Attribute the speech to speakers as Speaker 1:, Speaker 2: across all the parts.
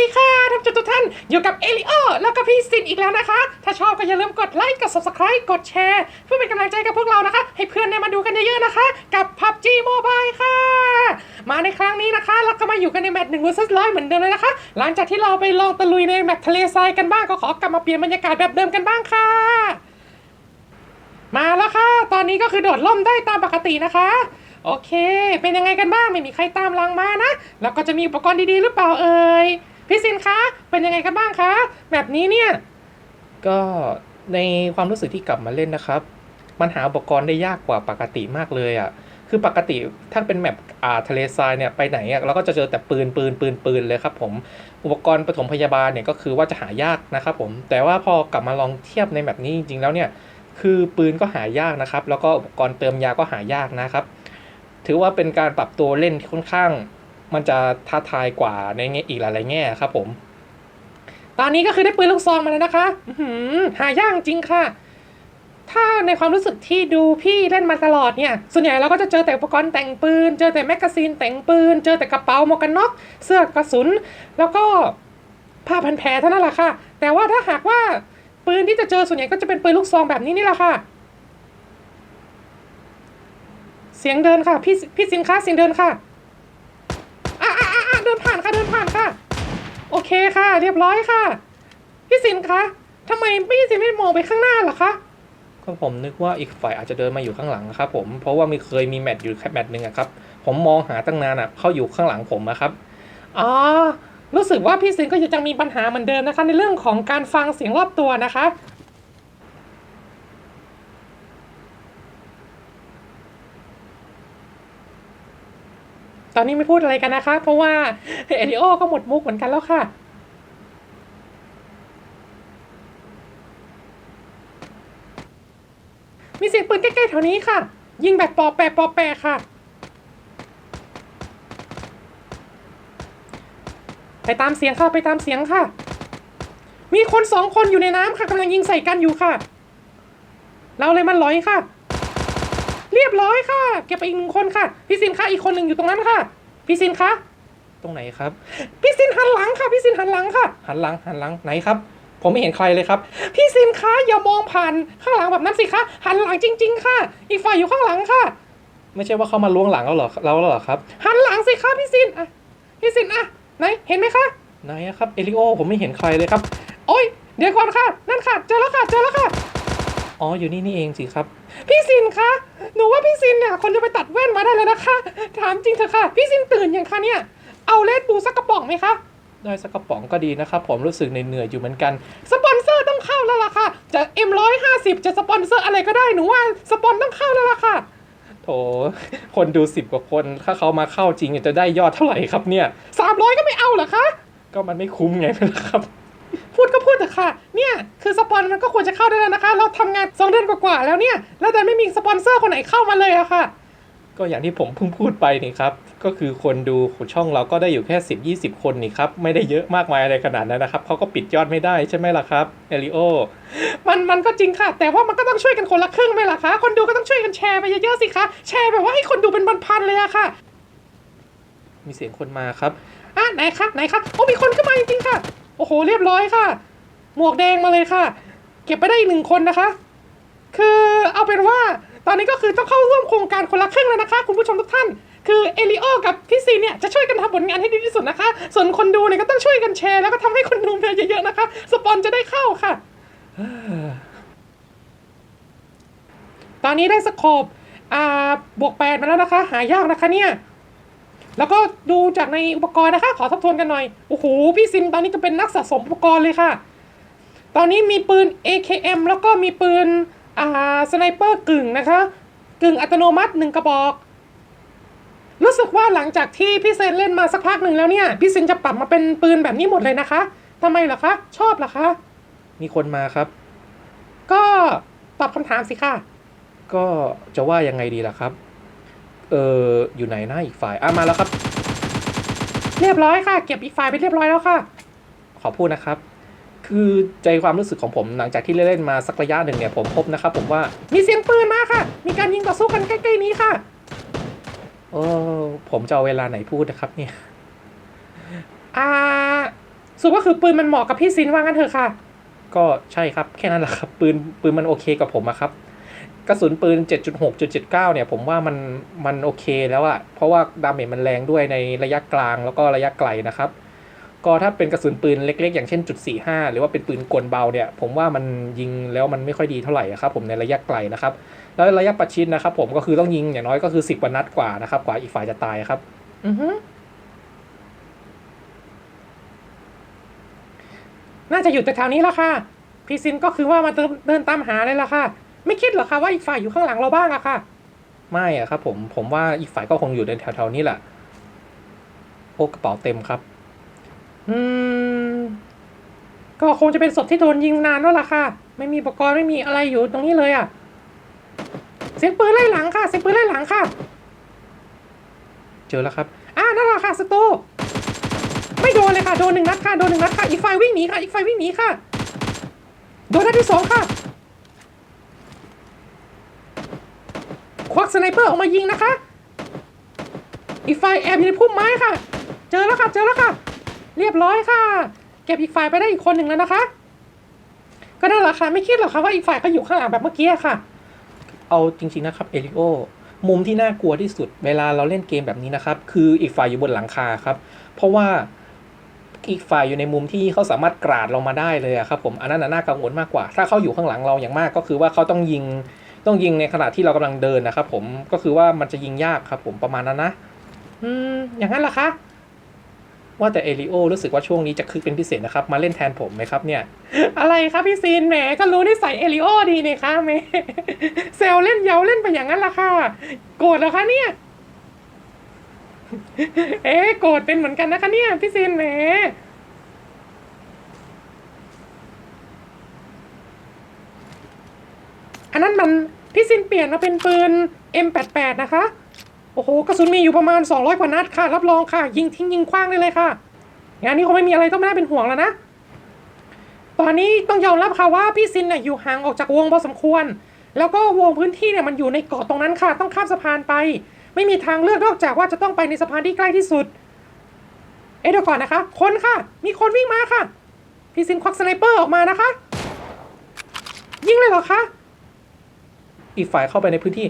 Speaker 1: ดีค่ะท่านผู้ชมทุกท่านอยู่กับเอลิโอแล้วก็พี่ซินอีกแล้วนะคะ ถ้าชอบก็อย่าลืมกดไลค์กด subscribe กดแชร์ เพื่อเป็นกำลังใจกับพวกเรานะคะ ให้เพื่อนได้มาดูกันเยอะๆนะคะ กับ PUBG Mobile ค่ะ มาในครั้งนี้นะคะเราก็มาอยู่กันในแมตช์หนึ่ง vs ร้อยเหมือนเดิมเลยนะคะ หลังจากที่เราไปลองตะลุยในแมตช์ทะเลทรายกันบ้างก็ขอกลับมาเปลี่ยนบรรยากาศแบบเดิมกันบ้างค่ะ มาแล้วค่ะ ตอนนี้ก็คือโดดล่มได้ตามปกตินะคะโอเค เป็นยังไงกันบ้าง ไม่มีใครตามลังมานะ แล้วก็จะมีอุปกรณ์ดีๆ หรือเปล่าเอ่ย พี่ซินคะ เป็นยังไงกันบ้างคะ แบบนี้เนี่ย
Speaker 2: ก็ในความรู้สึกที่กลับมาเล่นนะครับ มันหาอุปกรณ์ได้ยากกว่าปกติมากเลยอะ่ะ คือปกติถ้าเป็นแมปอ่าทะเลทรายเนี่ยไปไหนอะ่ะเราก็จะเจอแต่ปืนปืนปืนปืนเลยครับผม อุปกรณ์ปฐมพยาบาลเนี่ยก็คือว่าจะหายากนะครับผม แต่ว่าพอกลับมาลองเทียบในแบบนี้จริงๆแล้วเนี่ย คือปืนก็หายากนะครับ แล้วก็อุปกรณ์เติมยาก็หายากนะครับ ถือว่าเป็นการปรับตัวเล่นที่ค่อนข้าง มันจะท้าทายกว่าในแง่อีกหลายๆแง่ครับผม
Speaker 1: ตอนนี้ก็คือได้ปืนลูกซองมาแล้วนะคะอื้อหือหายากจริงค่ะ ถ้าในความรู้สึกที่ดูพี่เล่นมาตลอดเนี่ย ส่วนใหญ่เราก็จะเจอแต่อุปกรณ์แต่งปืน เจอแต่แมกกาซีนแต่งปืน เจอแต่กระเป๋าหมวกกันน็อก เสื้อกระสุน แล้วก็ผ้าพันแผลเท่านั้นแหละค่ะ แต่ว่าถ้าหากว่าปืนที่จะเจอส่วนใหญ่ก็จะเป็นปืนลูกซองแบบนี้นี่แหละค่ะ เสียงเดินค่ะ พี่พี่สินค้าเสียงเดินค่ะ อะอะอะอะเดินผ่านค่ะเดินผ่านค่ะ โอเคค่ะ เรียบร้อยค่ะ พี่สินคะทำไมพี่สินไม่มองไปข้างหน้าเหรอคะ
Speaker 2: ก็ผมนึกว่าอีกฝ่ายอาจจะเดินมาอยู่ข้างหลังนะครับผมเพราะว่ามีเคยมีแมตช์อยู่แค่แมตช์หนึ่งอะครับ ผมมองหาตั้งนานอะเขาอยู่ข้างหลังผมอะครับ
Speaker 1: อ๋อรู้สึกว่าพี่สินก็ยังมีปัญหาเหมือนเดิมนะคะ ในเรื่องของการฟังเสียงรอบตัวนะคะ ตอนนี้ไม่พูดอะไรกันนะคะ เพราะว่าเอริโอก็หมดมุกเหมือนกันแล้วค่ะ มีเสียงปืนใกล้ๆแถวนี้ค่ะ ยิงแบบปอแปะปอแปะค่ะ ไปตามเสียงค่ะไปตามเสียงค่ะ มีคนสองคนอยู่ในน้ำค่ะกำลังยิงใส่กันอยู่ค่ะ เราเลยมันลอยค่ะ รียบร้อยค่ะ เก็บไปอีกหนึ่งคนค่ะ พี่สินคะอีกคนหนึ่งอยู่ตรงนั้นค่ะ พี่สินคะ
Speaker 2: ตรงไหนครับ
Speaker 1: พี่สินหันหลังค่ะ พี่สินหันหลังค่ะ
Speaker 2: หันหลังหันหลังไหนครับ ผมไม่เห็นใครเลยครับ
Speaker 1: พี่สินคะอย่ามองผ่านข้างหลังแบบนั้นสิคะ หันหลังจริง ๆ ค่ะ อีกฝ่ายอยู่ข้างหลังค่ะ
Speaker 2: ไม่ใช่ว่าเขามาล้วงหลังเราเหรอเราเหรอครับ
Speaker 1: หันหลังสิคะพี่สินอะพี่สินอะไหนเห็นไหมคะ
Speaker 2: ไหนครับเอลิโอผมไม่เห็นใครเลยครับ
Speaker 1: โอ้ยเดี๋ยวก่อนค่ะ นั่นค่ะ เจอแล้วค่ะ เจอแล้วค่ะ
Speaker 2: อ๋ออยู่นี่นี่เองสิครับ
Speaker 1: พี่ซินคะหนูว่าพี่ซินเนี่ยคนจะไปตัดแว่นมาได้แล้วนะคะ ถามจริงเถอะค่ะ พี่ซินตื่นยังคะเนี่ย เอาเลดบูสักกระป๋องไหมคะ
Speaker 2: ได้สักกระป๋องก็ดีนะครับ ผมรู้สึกเหนื่อยๆอยู่เหมือนกัน
Speaker 1: สปอนเซอร์ต้องเข้าแล้วล่ะค่ะ จะ M150 จะสปอนเซอร์อะไรก็ได้หนูว่าสปอนต้องเข้าแล้วล่ะค่ะ
Speaker 2: โถคนดูสิบกว่าคนถ้าเขามาเข้าจริงจะได้ยอดเท่าไหร่ครับเนี่ย
Speaker 1: 300ก็ไม่เอาเหรอคะ
Speaker 2: ก็มันไม่คุ้มไงนะครับ
Speaker 1: พูดก็พูดเถอะค่ะ เนี่ย คือสปอนมันก็ควรจะเข้าได้แล้วนะคะ เราทำงานสองเดือนกว่าๆแล้วเนี่ย แล้วแต่ไม่มีสปอนเซอร์คนไหนเข้ามาเลยอะค่ะ
Speaker 2: ก็อย่างที่ผมเพิ่งพูดไปนี่ครับ ก็คือคนดูของช่องเราก็ได้อยู่แค่ 10 20 คนนี่ครับ ไม่ได้เยอะมากมายอะไรขนาดนั้นนะครับ เขาก็ปิดยอดไม่ได้ใช่ไหมล่ะครับเอลิโอ
Speaker 1: มันมันก็จริงค่ะ แต่ว่ามันก็ต้องช่วยกันคนละครึ่งไหมล่ะคะ คนดูก็ต้องช่วยกันแชร์ไปเยอะๆสิคะ แชร์แบบว่าให้คนดูเป็นพันๆเลยอะค่ะ
Speaker 2: มีเสียงคนมาครับ
Speaker 1: อะไหนคะไหนคะโอ้มีคนขึ้นมาจริงๆค่ะ โอ้โห เรียบร้อยค่ะ หมวกแดงมาเลยค่ะ เก็บไปได้อีกหนึ่งคนนะคะ คือเอาเป็นว่าตอนนี้ก็คือต้องเข้าร่วมโครงการคนละครึ่งแล้วนะคะ คุณผู้ชมทุกท่าน คือเอลิโอกับพี่ซีเนี่ยจะช่วยกันทำผลงานให้ดีที่สุดนะคะ ส่วนคนดูเนี่ยก็ต้องช่วยกันแชร์แล้วก็ทำให้คนดูเยอะๆนะคะ สปอนจะได้เข้าค่ะ ตอนนี้ได้สโคปอ่าบวกแปดมาแล้วนะคะ หายากนะคะเนี่ย แล้วก็ดูจากในอุปกรณ์นะคะ ขอทบทวนกันหน่อย โอ้โห พี่ซิมตอนนี้จะเป็นนักสะสมอุปกรณ์เลยค่ะ ตอนนี้มีปืน AKM แล้วก็มีปืนอ่าสไนเปอร์กึ่งนะคะ กึ่งอัตโนมัติหนึ่งกระบอก รู้สึกว่าหลังจากที่พี่เซนเล่นมาสักพักหนึ่งแล้วเนี่ย พี่เซนจะปรับมาเป็นปืนแบบนี้หมดเลยนะคะทำไมเหรอคะ ชอบเหรอคะ
Speaker 2: มีคนมาครับ
Speaker 1: ก็ตอบคำถามสิค่ะ
Speaker 2: ก็จะว่ายังไงดีล่ะครับ เอออยู่ไหนหน้าอีกฝ่ายอะมาแล้วครับ
Speaker 1: เรียบร้อยค่ะ เก็บอีกไฟล์ไปเรียบร้อยแล้วค่ะ
Speaker 2: ขอพูดนะครับ คือใจความรู้สึกของผมหลังจากที่เล่นๆมาสักระยะหนึ่งเนี่ยผมพบนะครับ ผมว่า
Speaker 1: มีเสียงปืนมาค่ะ มีการยิงต่อสู้กันใกล้ๆนี้ค่ะ
Speaker 2: เออผมจะเอาเวลาไหนพูดนะครับเนี่ย
Speaker 1: อ่าสุดก็คือปืนมันเหมาะกับพี่ซินว่างั้นเถอะค่ะ
Speaker 2: ก็ใช่ครับแค่นั้นแหละครับ ปืนปืนมันโอเคกับผมอะครับ กระสุนปืน 7.6.79 เนี่ยผมว่ามันมันโอเคแล้วอะเพราะว่าดาเมจมันแรงด้วยในระยะกลางแล้วก็ระยะไกลนะครับ ก็ถ้าเป็นกระสุนปืนเล็กๆ อย่างเช่นจุด45 หรือว่าเป็นปืนกลเบาเนี่ย ผมว่ามันยิงแล้วมันไม่ค่อยดีเท่าไหร่ครับผมในระยะไกลนะครับ แล้วระยะประชิดนะครับ ผมก็คือต้องยิงอย่างน้อยก็คือ 10กว่านัดกว่านะครับกว่าอีกฝ่ายจะตายครับ
Speaker 1: อือฮึน่าจะอยู่แต่แถวนี้ละค่ะ พี่ซินก็คือว่ามาเดินเดินตามหาเลยละค่ะ ไม่คิดเหรอคะว่าอีกฝ่ายอยู่ข้างหลังเราบ้างอะค่ะ
Speaker 2: ไม่อะครับ ผมผมว่าอีกฝ่ายก็คงอยู่ในแถวๆนี้แหละโอ้กระเป๋าเต็มครับ
Speaker 1: อืม ก็คงจะเป็นศพที่โดนยิงนานแล้วล่ะค่ะ ไม่มีอุปกรณ์ไม่มีอะไรอยู่ตรงนี้เลยอะเสียงปืนไล่หลังค่ะเสียงปืนไล่หลังค่ะ
Speaker 2: เจอแล้วครับ
Speaker 1: อ่านั่นแหละค่ะสตูไม่โดนเลยค่ะโดนหนึ่งนัดค่ะโดนหนึ่งนัดค่ะอีกฝ่ายวิ่งหนีค่ะอีกฝ่ายวิ่งหนีค่ะโดนนัดที่สองค่ะ วักสไนเปอร์ออกมายิงนะคะ อีกฝ่ายแอบอยู่ในพุ่มไม้ค่ะ เจอแล้วค่ะ เจอแล้วค่ะ เรียบร้อยค่ะ เก็บอีกฝ่ายไปได้อีกคนหนึ่งแล้วนะคะ ก็นั่นแหละค่ะ ไม่คิดหรอกค่ะว่าอีกฝ่ายก็อยู่ข้างหลังแบบเมื่อกี้ค่ะ
Speaker 2: เอาจริงๆนะครับเอริโอ มุมที่น่ากลัวที่สุด เวลาเราเล่นเกมแบบนี้นะครับ คืออีกฝ่ายอยู่บนหลังคาครับ เพราะว่าอีกฝ่ายอยู่ในมุมที่เขาสามารถกราดเรามาได้เลยครับผม อันนั้นน่ากังวลมากกว่า ถ้าเขาอยู่ข้างหลังเราอย่างมากก็คือว่าเขาต้องยิง ต้องยิงในขณะที่เรากำลังเดินนะครับผมก็คือว่ามันจะยิงยากครับผมประมาณนั้นนะ
Speaker 1: อืมอย่างนั้นเหรอคะ
Speaker 2: ว่าแต่เอริโอรู้สึกว่าช่วงนี้จะคึกเป็นพิเศษนะครับ มาเล่นแทนผมไหมครับเนี่ย
Speaker 1: อะไรครับพี่ซีนแหมก็รู้นิสัยเอลิโอดีนี่คะแหมเซลเล่นเยาเล่นไปอย่างนั้นละค่ะ โกรธเหรอคะเนี่ย เอ๊โกรธเป็นเหมือนกันนะคะเนี่ยพี่ซีนแหม อันนั้นมันพี่ซินเปลี่ยนมาเป็นปืน M88 นะคะ โอ้โหกระสุนมีอยู่ประมาณ 200 กว่านัดค่ะ รับรองค่ะ ยิงทิ้งยิงคว้างได้เลยค่ะ งานนี้คงไม่มีอะไรต้องน่าเป็นห่วงแล้วนะ ตอนนี้ต้องยอมรับค่ะว่าพี่ซินเนี่ยอยู่ห่างออกจากวงพอสมควร แล้วก็วงพื้นที่เนี่ยมันอยู่ในเกาะตรงนั้นค่ะ ต้องข้ามสะพานไป ไม่มีทางเลือกนอกจากว่าจะต้องไปในสะพานที่ใกล้ที่สุด เอ๊ะเดี๋ยวก่อนนะคะ คนค่ะ มีคนวิ่งมาค่ะ พี่ซินควักสไนเปอร์ออกมานะคะ ยิงเลยเหรอคะ
Speaker 2: อีกฝ่ายเข้าไปในพื้นที่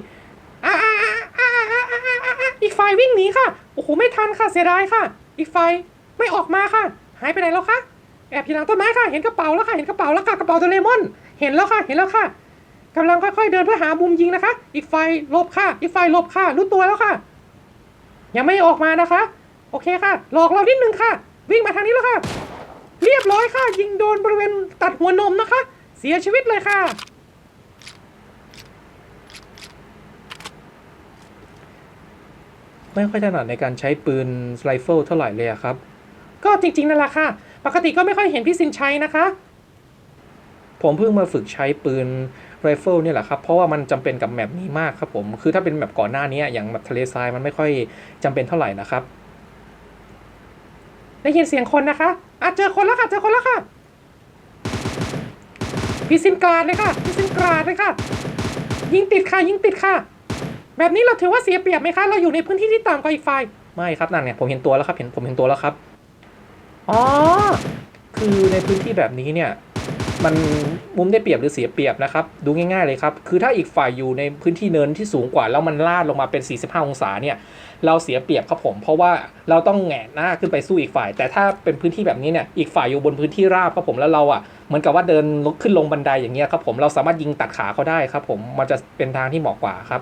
Speaker 1: อีกฝ่ายวิ่งหนีค่ะ โอ้โห ไม่ทันค่ะ เสียดายค่ะ อีกฝ่ายไม่ออกมาค่ะ หายไปไหนแล้วคะ แอบอยู่หลังต้นไม้ค่ะ เห็นกระเป๋าแล้วค่ะ เห็นกระเป๋าแล้วค่ะ กระเป๋าตัวเลมอน เห็นแล้วค่ะ เห็นแล้วค่ะกำลังค่อยๆเดินเพื่อหามุมยิงนะคะ อีกฝ่ายลบค่ะ อีกฝ่ายลบค่ะ รู้ตัวแล้วค่ะ ยังไม่ออกมานะคะ โอเคค่ะ หลอกเรานิดนึงค่ะ วิ่งมาทางนี้แล้วค่ะ เรียบร้อยค่ะ ยิงโดนบริเวณตัดหัวนมนะคะ เสียชีวิตเลยค่ะ
Speaker 2: ไม่ค่อยถนัดในการใช้ปืนไรเฟิลเท่าไหร่เลยอะครับ
Speaker 1: ก็จริงๆนั่นแหละค่ะ ปกติก็ไม่ค่อยเห็นพี่ซินใช้นะคะ
Speaker 2: ผมเพิ่งมาฝึกใช้ปืนไรเฟิลเนี่ยแหละครับ เพราะว่ามันจำเป็นกับแมปนี้มากครับผม คือถ้าเป็นแมปก่อนหน้านี้อย่างแบบทะเลทรายมันไม่ค่อยจำเป็นเท่าไหร่นะครับ
Speaker 1: ได้ยินเสียงคนนะคะอะเจอคนแล้วค่ะ เจอคนแล้วค่ะ พี่ซินกราดเลยค่ะ พี่ซินกราดเลยค่ะ ยิงติดค่ะ ยิงติดค่ะ แบบนี้เราถือว่าเสียเปรียบไหมคะ เราอยู่ในพื้นที่ที่ต่ำกว่าอีกฝ่าย
Speaker 2: ไม่ครับนั่นเนี่ยผมเห็นตัวแล้วครับ เห็นผมเห็นตัวแล้วครับ
Speaker 1: อ๋อ
Speaker 2: คือในพื้นที่แบบนี้เนี่ย มันมุมได้เปรียบหรือเสียเปรียบนะครับ ดูง่ายๆเลยครับ คือถ้าอีกฝ่ายอยู่ในพื้นที่เนินที่สูงกว่า แล้วมันลาดลงมาเป็น 45 องศาเนี่ย เราเสียเปรียบครับผม เพราะว่าเราต้องแหงหน้าขึ้นไปสู้อีกฝ่าย แต่ถ้าเป็นพื้นที่แบบนี้เนี่ย อีกฝ่ายอยู่บนพื้นที่ราบครับผม แล้วเราอะ เหมือนกับว่าเดินขึ้นลงบันไดอย่างเงี้ยครับผม เราสามารถยิงตัดขาเขาได้ครับผม มันจะเป็นทางที่เหมาะกว่าครับ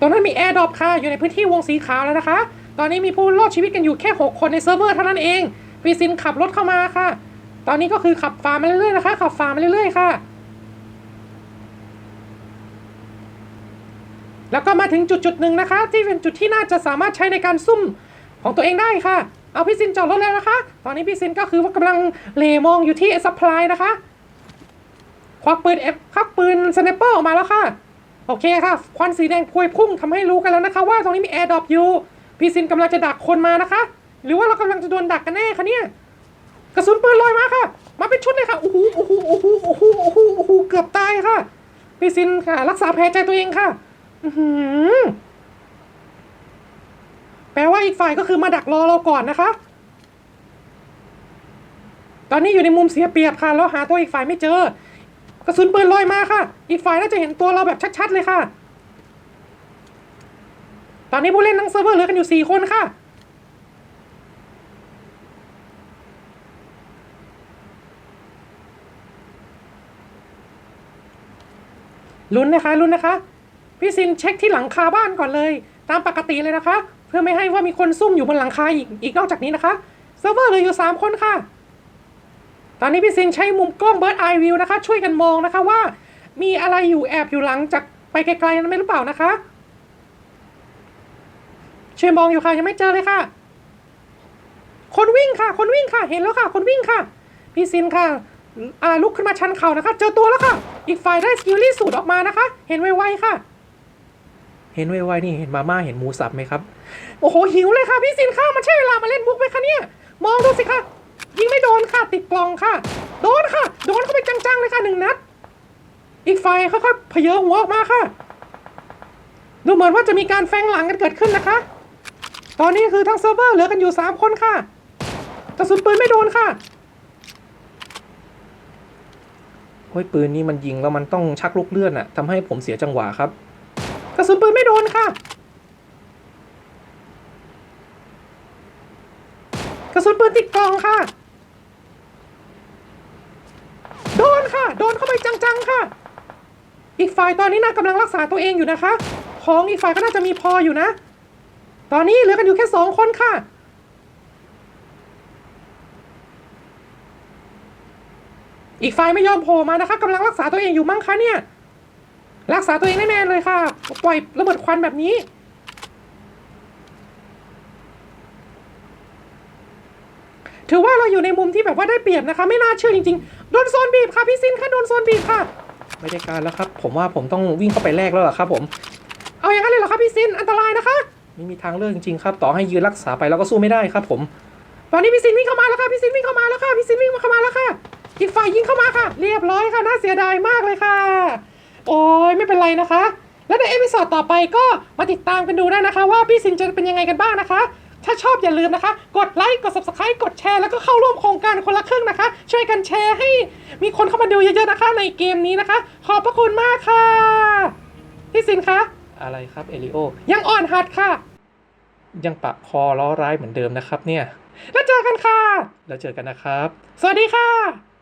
Speaker 1: ตรงนั้นมีแอร์ดรอปค่ะ อยู่ในพื้นที่วงสีขาวแล้วนะคะ ตอนนี้มีผู้รอดชีวิตกันอยู่แค่ 6 คนในเซิร์ฟเวอร์เท่านั้นเองพี่ซินขับรถเข้ามาค่ะ ตอนนี้ก็คือขับฝ่ามาเรื่อยๆนะคะ ขับฝ่ามาเรื่อยๆค่ะ แล้วก็มาถึงจุดจุดหนึ่งนะคะ ที่เป็นจุดที่น่าจะสามารถใช้ในการซุ่มของตัวเองได้ค่ะ เอาพี่ซินจอดรถแล้วนะคะ ตอนนี้พี่ซินก็คือว่ากำลังเลมองอยู่ที่ซัพพลายนะคะ ควักปืนเอฟควักปืนสไนเปอร์ออกมาแล้วค่ะ โอเคค่ะ ควันสีแดงพวยพุ่งทำให้รู้กันแล้วนะคะ ว่าตรงนี้มีแอร์ดรอปอยู่ พี่ซินกำลังจะดักคนมานะคะ หรือว่าเรากำลังจะโดนดักกันแน่คะเนี่ย กระสุนปืนลอยมาค่ะ มาเป็นชุดเลยค่ะ โอ้โห โอ้โห โอ้โห โอ้โห โอ้โห โอ้โห เกือบตายค่ะ พี่ซินค่ะ รักษาแผลใจตัวเองค่ะ อือแปลว่าอีกฝ่ายก็คือมาดักรอเราก่อนนะคะ ตอนนี้อยู่ในมุมเสียเปรียบค่ะ แล้วหาตัวอีกฝ่ายไม่เจอ กระสุนปืนลอยมาค่ะ อีกฝ่ายน่าจะเห็นตัวเราแบบชัดๆเลยค่ะ ตอนนี้ผู้เล่นทั้งเซิร์ฟเวอร์เหลือกันอยู่สี่คนค่ะ ลุ้นนะคะลุ้นนะคะ พี่ซินเช็คที่หลังคาบ้านก่อนเลย ตามปกติเลยนะคะ เพื่อไม่ให้ว่ามีคนซุ่มอยู่บนหลังคาอีกอีกนอกจากนี้นะคะ เซิร์ฟเวอร์เหลืออยู่ 3 คนค่ะ อนนี้พี่ซินใช้มุมกล้องเบิร์ดไอวิวนะคะ ช่วยกันมองนะคะว่า มีอะไรอยู่แอบอยู่หลังจากไปไกลๆนั้นไหมหรือเปล่านะคะช่วยมองอยู่ค่ะยังไม่เจอเลยค่ะ คนวิ่งค่ะ คนวิ่งค่ะ เห็นแล้วค่ะ คนวิ่งค่ะ พี่ซินค่ะอ่าลุกขึ้นมาชันเข่านะคะ เจอตัวแล้วค่ะ อีกฝ่ายได้สกิลลี่สูตรออกมานะคะ เห็นไวๆค่ะ
Speaker 2: เห็นไวๆนี่เห็นมาม่าเห็นหมูสับไหมครับ
Speaker 1: โอ้โหหิวเลยค่ะพี่ซินข้าวมันใช่เวลามาเล่นมุกไหมคะเนี่ย มองดูสิค่ะ ยิงไม่โดนค่ะติดกล่องค่ะ โดนค่ะ โดนเข้าไปจังๆเลยค่ะหนึ่งนัด อีกฝ่ายค่อยๆเพเยอหัวออกมาค่ะ ดูเหมือนว่าจะมีการแฟงหลังกันเกิดขึ้นนะคะ ตอนนี้คือทั้งเซิร์ฟเวอร์เหลือกันอยู่ 3 คนค่ะกระสุนปืนไม่โดนค่ะ
Speaker 2: เฮ้ยปืนนี่มันยิงแล้วมันต้องชักลูกเลื่อนอะทำให้ผมเสียจังหวะครับ
Speaker 1: กระสุนปืนไม่โดนค่ะ กระสุนปืนติดกล่องค่ะ โดน ค่ะ โดนเข้าไปจังๆค่ะ อีกฝ่ายตอนนี้น่ากำลังรักษาตัวเองอยู่นะคะ ของอีกฝ่ายก็น่าจะมีพออยู่นะ ตอนนี้เหลือกันอยู่แค่สองคนค่ะ อีกฝ่ายไม่ยอมโผล่มานะคะกำลังรักษาตัวเองอยู่มั้งคะเนี่ย รักษาตัวเองแน่ๆเลยค่ะ ปล่อยระเบิดควันแบบนี้ ถือว่าเราอยู่ในมุมที่แบบว่าได้เปรียบนะคะ ไม่น่าเชื่อจริงๆ โดนโซนบีบค่ะพี่ซินค่ะโดนโซนบีบค่ะ
Speaker 2: ไม่ได้การแล้วครับ ผมว่าผมต้องวิ่งเข้าไปแลกแล้วล่ะครับผม
Speaker 1: เอาอย่างนั้นเลยเหรอคะพี่ซินอันตรายนะคะ
Speaker 2: ไม่มีทางเลือกจริงๆครับต่อให้ยืนรักษาไปแล้วก็สู้ไม่ได้ครับ ผม
Speaker 1: ตอนนี้พี่ซินวิ่งเข้ามาแล้วค่ะพี่ซินวิ่งเข้ามาแล้วค่ะพี่ซินวิ่งเข้ามาแล้วค่ะอีกฝ่ายยิงเข้ามาค่ะ เรียบร้อยค่ะน่าเสียดายมากเลยค่ะ โอ้ยไม่เป็นไรนะคะ แล้วในเอพิโซดต่อไปก็มาติดตามกันดูได้นะคะ ว่าพี่ซินจะเป็นยังไงกันบ้างนะคะ ถ้าชอบอย่าลืมนะคะ กดไลค์ กด subscribe กดแชร์ แล้วก็เข้าร่วมโครงการคนละครึ่งนะคะ ช่วยกันแชร์ให้มีคนเข้ามาดูเยอะๆนะคะ ในเกมนี้นะคะ ขอบพระคุณมากค่ะ พี่ซินคะ
Speaker 2: อะไรครับเอลิโอ
Speaker 1: ยังอ่อนหัดค่ะ
Speaker 2: ยังปะคอล้อร้ายเหมือนเดิมนะครับเนี่ย
Speaker 1: แล้วเจอกันค่ะ
Speaker 2: แล้วเจอกันนะครับ
Speaker 1: สวัสดีค่ะ